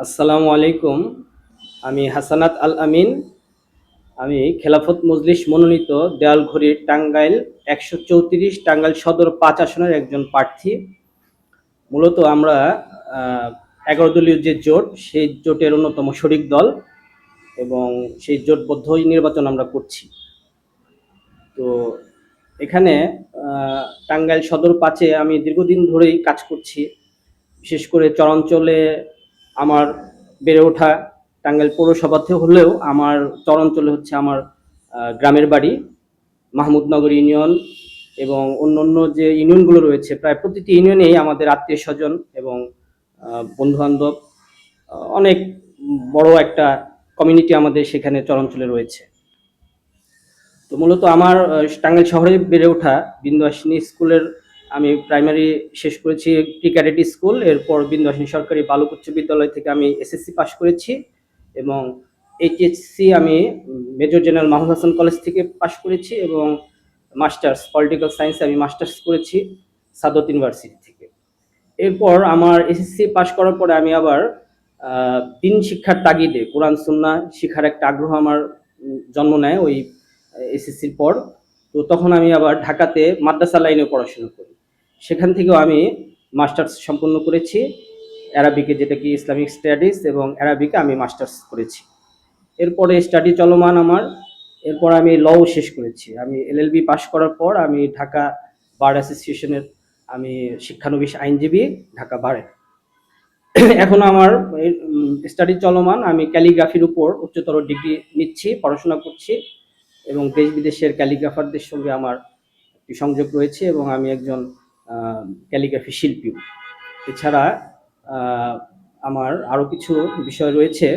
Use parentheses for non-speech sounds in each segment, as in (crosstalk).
আসসালামু আলাইকুম। আমি হাসানাত আল আমিন। আমি খেলাফত মজলিস মনোনীত দেয়ালঘড়ির টাঙ্গাইল একশো চৌত্রিশ টাঙ্গাইল সদর পাঁচ আসনের একজন প্রার্থী। মূলত আমরা এগারো দলীয় যে জোট, সেই জোটের অন্যতম শরিক দল এবং সেই জোটবদ্ধই নির্বাচন আমরা করছি। তো এখানে টাঙ্গাইল সদর পাঁচে আমি দীর্ঘদিন ধরেই কাজ করছি। বিশেষ করে চরাঞ্চলে আমার বেড়ে ওঠা টাঙ্গাইল পৌরসভাতে হলেও আমার চরাঞ্চলে হচ্ছে আমার গ্রামের বাড়ি মাহমুদনগর ইউনিয়ন এবং অন্যান্য যে ইউনিয়নগুলো রয়েছে, প্রায় প্রতিটি ইউনিয়নেই আমাদের আত্মীয় স্বজন এবং বন্ধু বান্ধব অনেক বড় একটা কমিউনিটি আমাদের সেখানে চরাঞ্চলে রয়েছে। তো মূলত আমার টাঙ্গাইল শহরে বেড়ে ওঠা বিন্দুয়াসিনী স্কুলের আমি প্রাইমারি শেষ করেছি প্রি ক্যাডেট স্কুল এরপর বিন্দুয়াসিনী সরকারি বালক উচ্চ বিদ্যালয় থেকে আমি এসএসসি পাশ করেছি এবং এইচএসসি আমি major general Mahmud Hasan college থেকে পাশ করেছি এবং মাস্টার্স পলিটিক্যাল সায়েন্সে আমি মাস্টার্স করেছি সাদত ইউনিভার্সিটি থেকে। এরপর আমার এসএসসি পাশ করার পরে আমি আবার দিন শিক্ষার তাগিদে কোরআন সুন্না শিখার একটা আগ্রহ আমার জন্ম নেয় ওই এসএসসির পর। তো তখন আমি আবার ঢাকাতে মাদ্রাসা লাইনে পড়াশোনা করি। সেখান থেকেও আমি মাস্টার্স সম্পন্ন করেছি। অ্যারাবিকে যেটা কি ইসলামিক স্টাডিজ এবং অ্যারাবিকে আমি মাস্টার্স করেছি। এরপরে স্টাডি চলমান আমার। এরপর আমি লও শেষ করেছি। আমি এলএলবি পাশ করার পর আমি ঢাকা বার অ্যাসোসিয়েশনের আমি শিক্ষানবিশ আইনজীবী ঢাকা বারে। এখন আমার স্টাডি চলমান। আমি ক্যালিগ্রাফির উপর উচ্চতর ডিগ্রি নিচ্ছি, পড়াশোনা করছি এবং দেশ বিদেশের ক্যালিগ্রাফারদের সঙ্গে আমার একটি সংযোগ রয়েছে এবং আমি একজন ক্যালিগ্রাফি শিল্পী। এছাড়া আমার আরও কিছু বিষয় রয়েছে।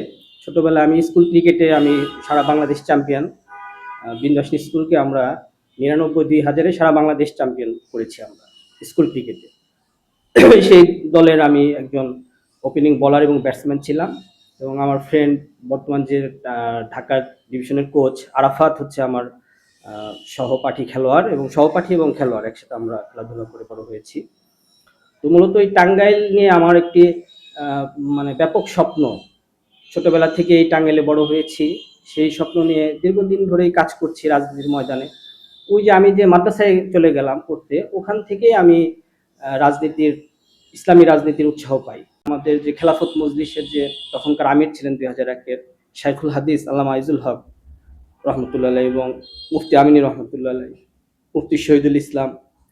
ছোটবেলায় আমি স্কুল ক্রিকেটে আমি সারা বাংলাদেশ চ্যাম্পিয়ন। বিন্দাসনী স্কুলকে আমরা নিরানব্বই দুই হাজারে সারা বাংলাদেশ চ্যাম্পিয়ন করেছি আমরা স্কুল ক্রিকেটে। (clears throat) সেই দলের আমি একজন ওপেনিং বলার এবং ব্যাটসম্যান ছিলাম এবং আমার ফ্রেন্ড বর্তমান যে ঢাকার ডিভিশনের কোচ আরাফাত হচ্ছে আমার সহপাঠী খেলোয়াড় এবং সহপাঠী এবং খেলোয়াড় একসাথে আমরা খেলাধুলা করে বড় হয়েছি। তো মূলত এই টাঙ্গাইল নিয়ে আমার একটি মানে ব্যাপক স্বপ্ন। ছোটবেলা থেকে এই টাঙ্গাইলে বড় হয়েছি। সেই স্বপ্ন নিয়ে দীর্ঘদিন ধরেই কাজ করছি রাজনীতির ময়দানে। ওই যে আমি যে মাদ্রাসায় চলে গেলাম পড়তে, ওখান থেকেই আমি রাজনীতির, ইসলামী রাজনীতির উৎসাহ পাই। আমাদের যে খেলাফত মজলিসের যে তখনকার আমির ছিলেন দুই হাজার একের, শাইখুল হাদিস, আল্লামা আইজুল হক রহমতুল্লাহ এবং মুফতি আমিনী রহমতুল্লাহ মুফতি শহীদুল ইসলাম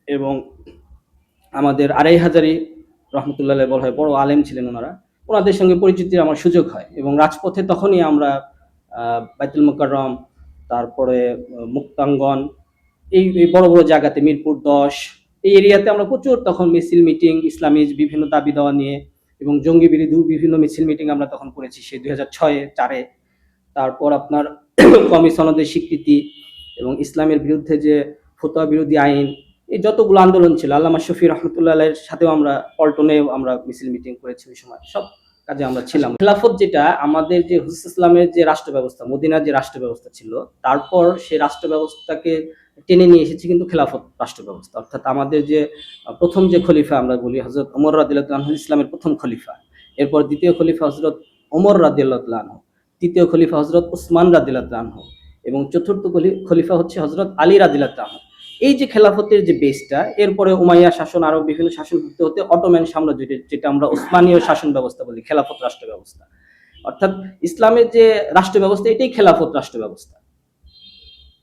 এবং আমাদের আড়াই হাজারি রহমতুল্লাহ বলা হয়, বড় আলেম ছিলেন ওনারা। ওনাদের সঙ্গে পরিচিতির আমার সুযোগ হয় এবং রাজপথে তখনই আমরা বাইতুল মোকাররম, তারপরে মুক্তাঙ্গন, এই এই বড় বড় জায়গাতে মিরপুর দশ, এই এরিয়াতে আমরা প্রচুর তখন মিছিল মিটিং ইসলামী বিভিন্ন দাবি দেওয়া নিয়ে এবং জঙ্গি বিরোধী বিভিন্ন মিছিল মিটিং আমরা তখন করেছি সেই দুই হাজার ছয়ে চারে। তারপর আপনার কমিশনদের স্বীকৃতি এবং ইসলামের বিরুদ্ধে যে ফতোয়া বিরোধী আইন, এই যতগুলো আন্দোলন ছিল, আল্লামা শফি রহমতুল্লাহ আলাইয়ের সাথেও আমরা পল্টনে আমরা মিছিল মিটিং করেছি ওই সময়, সব কাজে আমরা ছিলাম। খেলাফত যেটা, আমাদের যে হুস ইসলামের যে রাষ্ট্র ব্যবস্থা মদিনার যে রাষ্ট্র ব্যবস্থা ছিল, তারপর সে রাষ্ট্র ব্যবস্থাকে টেনে নিয়ে এসেছে কিন্তু খেলাফত রাষ্ট্র ব্যবস্থা অর্থাৎ আমাদের যে, প্রথম যে খলিফা আমরা বলি হজরত ওমর রাদিল্লাহ ইসলামের প্রথম খলিফা। এরপর দ্বিতীয় খলিফা হজরত ওমর রাদিল্লাহ তৃতীয় খলিফা হজরত উসমান রাদিল্লাহ এবং চতুর্থ খলি- খলিফা হচ্ছে হজরত আলী রাদিল্লাহ এই যে খেলাফতের যে বেসটা এরপরে উমাইয়া শাসন আরও বিভিন্ন শাসন হতে হতে অটোম্যান সাম্রাজ্য যেটা আমরা উসমানীয় শাসন ব্যবস্থা বলি, খেলাফত রাষ্ট্র ব্যবস্থা। অর্থাৎ ইসলামের যে রাষ্ট্র ব্যবস্থা, এটাই খেলাফত রাষ্ট্র ব্যবস্থা।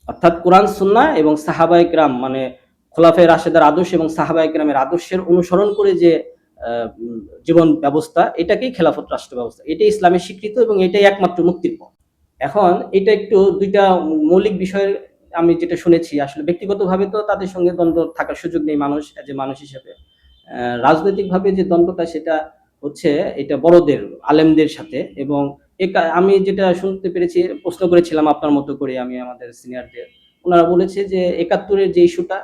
অর্থাৎ কোরআন, সুন্না এবং সাহাবাই গ্রাম মানে খোলাফে রাশেদার আদর্শ এবং সাহাবাই গ্রামের আদর্শের অনুসরণ করে যে জীবন ব্যবস্থা, এটাকেই খেলাফত রাষ্ট্র ব্যবস্থা। এটাই ইসলামের স্বীকৃত এবং এটাই একমাত্র মুক্তির পথ। এখন এটা একটু দুইটা মৌলিক বিষয়ের আমি যেটা শুনেছি, আসলে ব্যক্তিগতভাবে তো তাদের সঙ্গে দ্বন্দ্ব থাকার সুযোগ নেই মানুষ যে মানুষ হিসেবে। রাজনৈতিকভাবে যে দ্বন্দ্বটা, সেটা হচ্ছে এটা বড়দের, আলেমদের সাথে এবং আমি যেটা শুনতে পেরেছি, প্রশ্ন করেছিলাম আপনার মতো করে আমি আমাদের সিনিয়রদের। ওনারা বলেছে যে একাত্তরের যে ইস্যুটা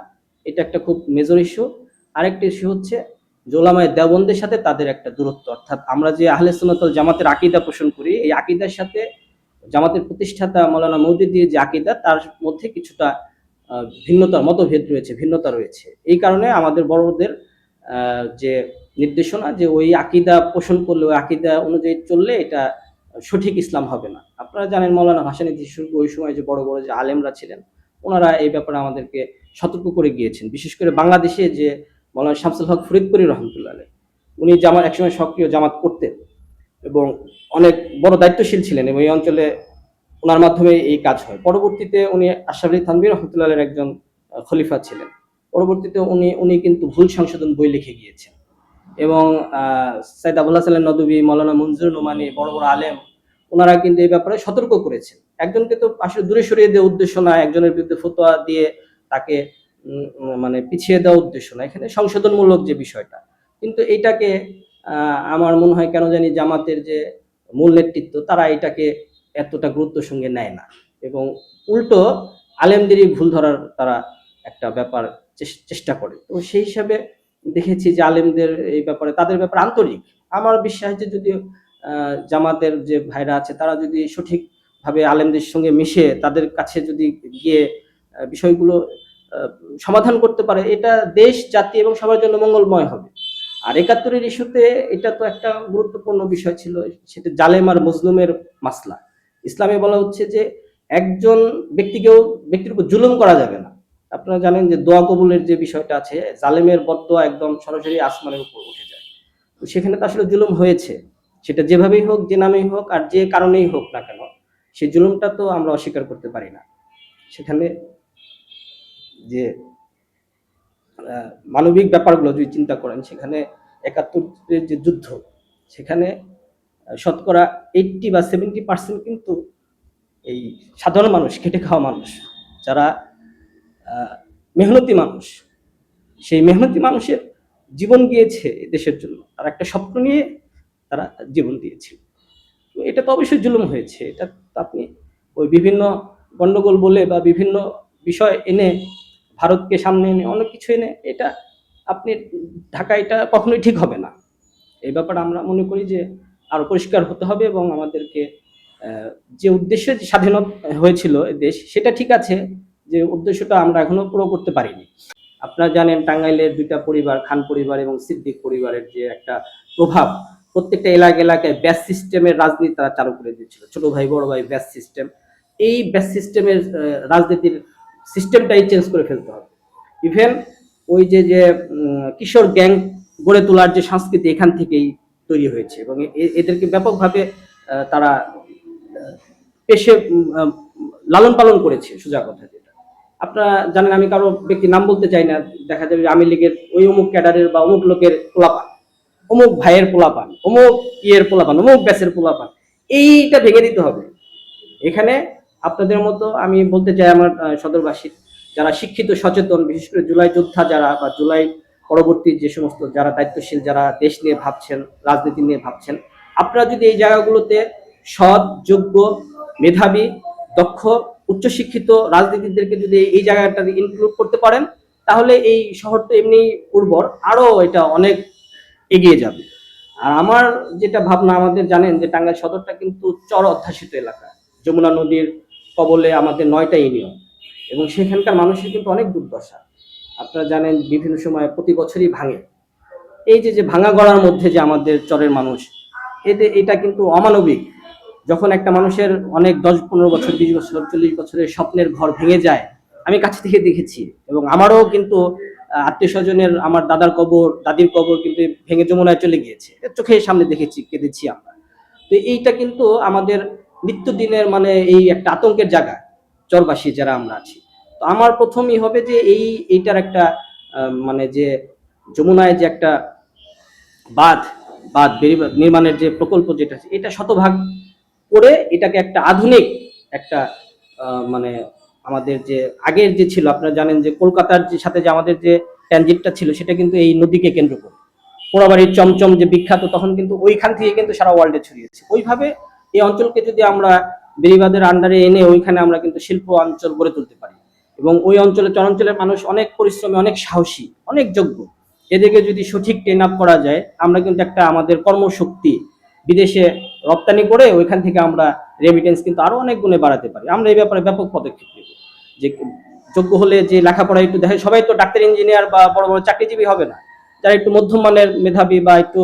এটা একটা খুব মেজর ইস্যু আরেকটা ইস্যু হচ্ছে জোলামায় দেওবন্দের সাথে তাদের একটা দূরত্ব। অর্থাৎ আমরা যে আহলে সুন্নাতুল জামাতের আকিদা পোষণ করি, এই আকিদার সাথে জামাতের প্রতিষ্ঠাতা মৌলানা মৌদুদির যে আকিদা, তার মধ্যে কিছুটা ভিন্নতার ভিন্নতা, মতভেদ রয়েছে, ভিন্নতা রয়েছে। এই কারণে আমাদের বড়দের যে নির্দেশনা যে ওই আকিদা পোষণ করলে, ওই আকিদা অনুযায়ী চললে এটা সঠিক ইসলাম হবে না। আপনারা জানেন মৌলানা ভাসানী যিশুর ওই সময় যে বড় বড় যে আলেমরা ছিলেন, ওনারা এই ব্যাপারে আমাদেরকে সতর্ক করে গিয়েছেন। বিশেষ করে বাংলাদেশে যে মৌলানা শামসুল হক ফরিদপুরি রহমতুল্লাহ আলাইহ, উনি জামাত একসময় সক্রিয় জামাত করতেন এবং অনেক বড় দায়িত্বশীল ছিলেন এবং এই অঞ্চলে ওনার মাধ্যমে এই কাজ হয়। পরবর্তীতে উনি আশরাফ আলী থানবী রহমতুল্লাহের একজন খলিফা ছিলেন। পরবর্তীতে উনি উনি কিন্তু ভুল সংশোধন বই লিখে গিয়েছেন এবং সাইদ আবুল্লাহ সাল্লাহ নদী মৌলানা মঞ্জুর নোমানি বড় বড় আলেম ওনারা কিন্তু এই ব্যাপারে সতর্ক করেছেন। একজনকে তো আসলে দূরে সরিয়ে দেওয়ার উদ্দেশ্য না একজনের বিরুদ্ধে ফতোয়া দিয়ে তাকে মানে পিছিয়ে দেওয়ার উদ্দেশ্য না। এখানে সংশোধনমূলক যে বিষয়টা। কিন্তু এইটাকে আহ, আমার মনে হয় কেন জানি জামাতের যে মূল নেতৃত্ব তারা এটাকে এতটা গুরুত্বের সঙ্গে নেয় না। এবং উল্টো আলেমদেরই ভুল ধরার তারা একটা ব্যাপার চেষ্টা করে। তো সেই হিসাবে দেখেছি যে আলেমদের এই ব্যাপারে তাদের ব্যাপারে আন্তরিক। আমার বিশ্বাস যে যদি জামাতের যে ভাইরা আছে তারা যদি সঠিকভাবে আলেমদের সঙ্গে মিশে তাদের কাছে যদি গিয়ে বিষয়গুলো সমাধান করতে পারে। এটা দেশ, জাতি এবং সবার জন্য মঙ্গলময় হবে। আর একাত্তরের ইস্যুতে এটা তো একটা গুরুত্বপূর্ণ বিষয় ছিল, সেটা জালেম আর মজলুমের মাসলা। ইসলামে বলা হচ্ছে যে একজন ব্যক্তিকেও, ব্যক্তির উপর জুলুম করা যাবে না। আপনারা জানেন যে দোয়া কবুলের যে বিষয়টা আছে, জালেমের বদোয়া একদম সরাসরি আসমানের উপর উঠে যায়। তো সেখানে তো আসলে জুলুম হয়েছে। সেটা যেভাবেই হোক, যে নামেই হোক, আর যে কারণেই হোক না কেন সেই জুলুমটা তো আমরা অস্বীকার করতে পারি না। সেখানে যে মানবিক ব্যাপারগুলো যদি চিন্তা করেন, সেখানে একাত্তরের যে যুদ্ধ, সেখানে শতকরা এইটটি বা সেভেন্টি পার্সেন্ট কিন্তু এই সাধারণ মানুষ, খেটে খাওয়া মানুষ, যারা মেহনতি মানুষ, সেই মেহনতি মানুষের জীবন গিয়েছে দেশের জন্য। তারা একটা স্বপ্ন নিয়ে তারা জীবন দিয়েছে এটা তো অবশ্যই জুলুম হয়েছে। এটা আপনি ওই বিভিন্ন গণ্ডগোল বলে বা বিভিন্ন বিষয় এনে ভারতকে সামনে এনে অনেক কিছু এনে, এটা আপনি ঢাকা এটা কখনোই ঠিক হবে না। এই ব্যাপারে আমরা মনে করি যে আরও পরিষ্কার হতে হবে এবং আমাদেরকে যে উদ্দেশ্যে যে স্বাধীনতা হয়েছিল দেশ, সেটা ঠিক আছে যে উদ্দেশ্যটা আমরা এখনও পুরো করতে পারিনি। আপনারা জানেন টাঙ্গাইলের দুইটা পরিবার, খান পরিবার এবং সিদ্দিক পরিবারের যে একটা প্রভাব, প্রত্যেকটা এলাকা এলাকায় ব্যাস সিস্টেমের রাজনীতি তারা চালু করে দিয়েছিল। ছোট ভাই, বড় ভাই, ব্যাস সিস্টেম। এই ব্যাস সিস্টেমের রাজনীতির সিস্টেমটাই চেঞ্জ করে ফেলতে হবে। ইভেন ওই যে যে কিশোর গ্যাং গড়ে তোলার যে সংস্কৃতি এখান থেকেই তৈরি হয়েছে এবং এদেরকে ব্যাপকভাবে তারা পেশে লালন পালন করেছে সোজা কথা যেটা। আপনারা জানেন আমি কারও ব্যক্তির নাম বলতে চাই না, দেখা যাবে আওয়ামী লীগের ওই অমুক ক্যাডারের বা অমুক লোকের পোলাপান, অমুক ভাইয়ের পোলাপান, অমুক ইয়ের পোলাপান, অমুক ব্যাসের পোলাপান, এইটা ভেঙে দিতে হবে। এখানে আপনাদের মতো আমি বলতে চাই আমার আহ, সদরবাসী যারা শিক্ষিত সচেতন বিশেষ করে জুলাই যোদ্ধা যারা বা জুলাই পরবর্তী যে সমস্ত যারা দায়িত্বশীল যারা দেশ নিয়ে ভাবছেন রাজনীতি নিয়ে ভাবছেন আপনারা যদি এই জায়গাগুলোতে সৎ যোগ্য মেধাবী দক্ষ উচ্চশিক্ষিত রাজনীতিদেরকে যদি এই জায়গাটা ইনক্লুড করতে পারেন তাহলে এই শহরটা এমনি উর্বর আরও এটা অনেক এগিয়ে যাবে। আর আমার যেটা ভাবনা আমাদের জানেন যে টাঙ্গাইল সদরটা কিন্তু চর অধ্যাসিত এলাকা। যমুনা নদীর কবলে আমাদের নয়টা ইউনিয়ন। এবং সেখানকার মানুষের কিন্তু অনেক দুর্দশা। আপনারা জানেন, বিভিন্ন সময় প্রতি বছরই ভাঙে। এই যে যে ভাঙা গড়ার মধ্যে যে আমাদের চরের মানুষ, এতে, এটা কিন্তু অমানবিক। যখন একটা মানুষের অনেক দশ, পনেরো বছর, বিশ বছর, চল্লিশ বছরের স্বপ্নের ঘর ভেঙে যায়, আমি কাছে থেকে দেখেছি। এবং আমারও কিন্তু আত্মীয় স্বজনের, আমার দাদার কবর, দাদির কবর কিন্তু ভেঙে যমুনায় চলে গিয়েছে। চোখের সামনে দেখেছি, কেঁদেছি আমরা। তো এইটা কিন্তু আমাদের নিত্যদিনের মানে এই একটা আতঙ্কের জায়গা চরবাসী যারা আমরা আছি। তো আমার প্রথমই হবে যে এই এইটার একটা মানে যে যমুনায় যে একটা বাঁধ বাঁধ নির্মাণের যে প্রকল্প যেটা আছে, এটা শতভাগ করে এটাকে একটা আধুনিক একটা মানে আমাদের যে আগের যে ছিল আপনারা জানেন যে কলকাতার যে সাথে যে আমাদের যে ট্রানজিটটা ছিল সেটা কিন্তু এই নদীকে কেন্দ্র করে। পোড়াবাড়ির চমচম যে বিখ্যাত তখন কিন্তু ওইখান থেকে কিন্তু সারা ওয়ার্ল্ডে ছড়িয়েছে ওইভাবে এই অঞ্চলকে যদি আমরা বেরিবাদের আন্ডারে এনে ওইখানে আমরা কিন্তু শিল্প অঞ্চল গড়ে তুলতে পারি। এবং ওই অঞ্চলে চরাঞ্চলের মানুষ অনেক পরিশ্রমী, অনেক সাহসী, অনেক যোগ্য। এদেরকে যদি সঠিক ট্রেন আপ করা যায়, আমরা কিন্তু একটা আমাদের কর্মশক্তি বিদেশে রপ্তানি করে ওইখান থেকে আমরা রেমিটেন্স কিন্তু আরও অনেক গুণে বাড়াতে পারি। আমরা এই ব্যাপারে ব্যাপক পদক্ষেপ নেব। যে যোগ্য হলে যে লেখাপড়া একটু দেখে সবাই তো ডাক্তার ইঞ্জিনিয়ার বা বড় বড় চাকরিজীবী হবে না। যারা একটু মধ্যম মানের মেধাবী বা একটু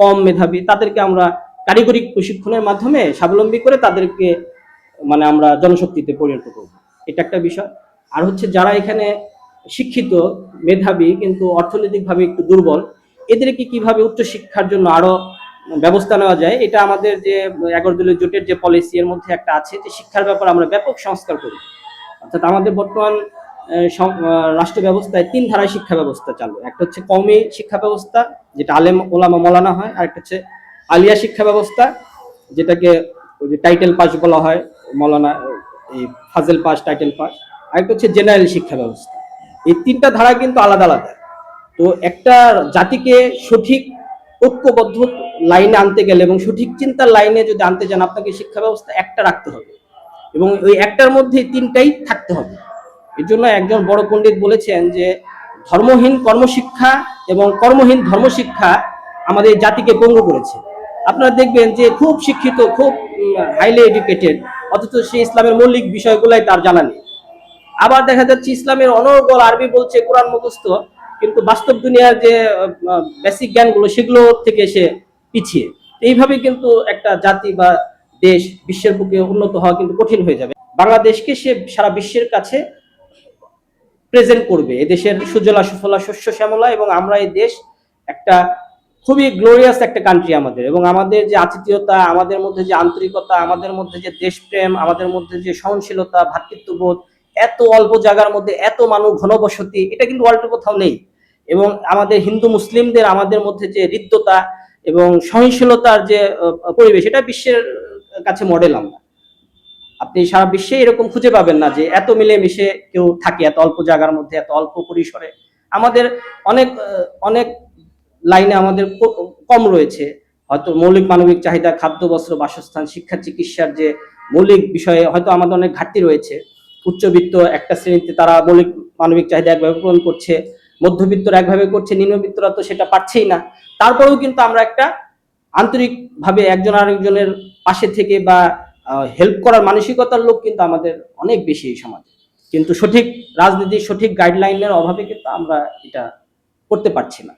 কম মেধাবী, তাদেরকে আমরা কারিগরি প্রশিক্ষণের মাধ্যমে স্বাবলম্বী করে তাদেরকে মানে আমরা জনশক্তিতে পরিণত করব। এটা একটা বিষয়। আর হচ্ছে যারা এখানে শিক্ষিত, মেধাবী, কিন্তু অর্থনৈতিকভাবে একটু দুর্বল, এদেরকে কীভাবে উচ্চশিক্ষার জন্য আরও ব্যবস্থা নেওয়া যায়, এটা আমাদের যে এগারো দলীয় জোটের যে পলিসি এর মধ্যে একটা আছে, যে শিক্ষার ব্যাপারে আমরা ব্যাপক সংস্কার করি। অর্থাৎ আমাদের বর্তমান রাষ্ট্র ব্যবস্থায় তিন ধারায় শিক্ষা ব্যবস্থা চালু। একটা হচ্ছে কওমি শিক্ষা ব্যবস্থা, যেটা আলেম ওলামা মৌলানা হয় আর একটা হচ্ছে আলিয়া শিক্ষা ব্যবস্থা, যেটাকে ওই যে টাইটেল পাস বলা হয়, মৌলানা, এই ফাজেল পাস টাইটেল পাস আর একটা হচ্ছে জেনারেল শিক্ষা ব্যবস্থা। এই তিনটা ধারা কিন্তু আলাদা আলাদা। তো একটা জাতিকে সঠিক ঐক্যবদ্ধ লাইনে আনতে গেলে এবং সঠিক চিন্তার লাইনে যদি আনতে চান, আপনাকে শিক্ষা ব্যবস্থা একটা রাখতে হবে। এবং ওই একটার মধ্যে তিনটাই থাকতে হবে। এর জন্য একজন বড় পণ্ডিত বলেছেন যে, ধর্মহীন কর্মশিক্ষা এবং কর্মহীন ধর্মশিক্ষা আমাদের জাতিকে পঙ্গু করেছে। আপনারা দেখবেন যে খুব শিক্ষিত, খুব হাইলি এডুকেটেড অথচ সে ইসলামের মৌলিক বিষয়গুলাই তার জানা নেই। আবার দেখা যাচ্ছে ইসলামের অনর্গল আরবি বলছে কোরআন মুখস্থ, কিন্তু বাস্তব দুনিয়ার যে বেসিক জ্ঞানগুলো সেগুলো থেকে সে পিছিয়ে। এইভাবে কিন্তু একটা জাতি বা দেশ বিশ্বের বুকে উন্নত হওয়া কিন্তু কঠিন হয়ে যাবে। বাংলাদেশকে সে সারা বিশ্বের কাছে প্রেজেন্ট করবে। এদেশের সুজলা সুফলা শস্য শ্যামলা এবং আমরা এই দেশ একটা খুবই গ্লোরিয়াস একটা কান্ট্রি আমাদের। এবং আমাদের যে আতিথেয়তা, আমাদের মধ্যে যে আন্তরিকতা, আমাদের মধ্যে যে দেশপ্রেম, আমাদের মধ্যে যে সহনশীলতা ভ্রাতৃত্ববোধ এত অল্প জায়গার মধ্যে এত মানুষ ঘনবসতি, এটা কিন্তু ওয়ার্ল্ডের কোথাও নেই। এবং আমাদের হিন্দু মুসলিমদের আমাদের মধ্যে যে হৃদ্যতা এবং সহনশীলতার যে পরিবেশ, এটা বিশ্বের কাছে মডেল আমরা। আপনি সারা বিশ্বে এরকম খুঁজে পাবেন না যে এত মিলেমিশে কেউ থাকে, এত অল্প জায়গার মধ্যে, এত অল্প পরিসরে। আমাদের অনেক অনেক লাইনে আমাদের কম রয়েছে। হয়তো মৌলিক মানবিক চাহিদা, খাদ্য, বস্ত্র, বাসস্থান, শিক্ষা, চিকিৎসার যে মৌলিক বিষয়ে হয়তো আমাদের অনেক ঘাটতি রয়েছে। উচ্চবিত্ত একটা শ্রেণীতে তারা মৌলিক মানবিক চাহিদা একভাবে পূরণ করছে, মধ্যবিত্তরা একভাবে করছে, নিম্নবিত্তরা তো সেটা পারছেই না। তারপরেও কিন্তু আমরা একটা আন্তরিকভাবে একজন আরেকজনের পাশে থেকে বা হেল্প করার মানসিকতার লোক কিন্তু আমাদের অনেক বেশি এই সমাজে। কিন্তু সঠিক রাজনীতির সঠিক গাইডলাইনের অভাবে কিন্তু আমরা এটা করতে পারছি না।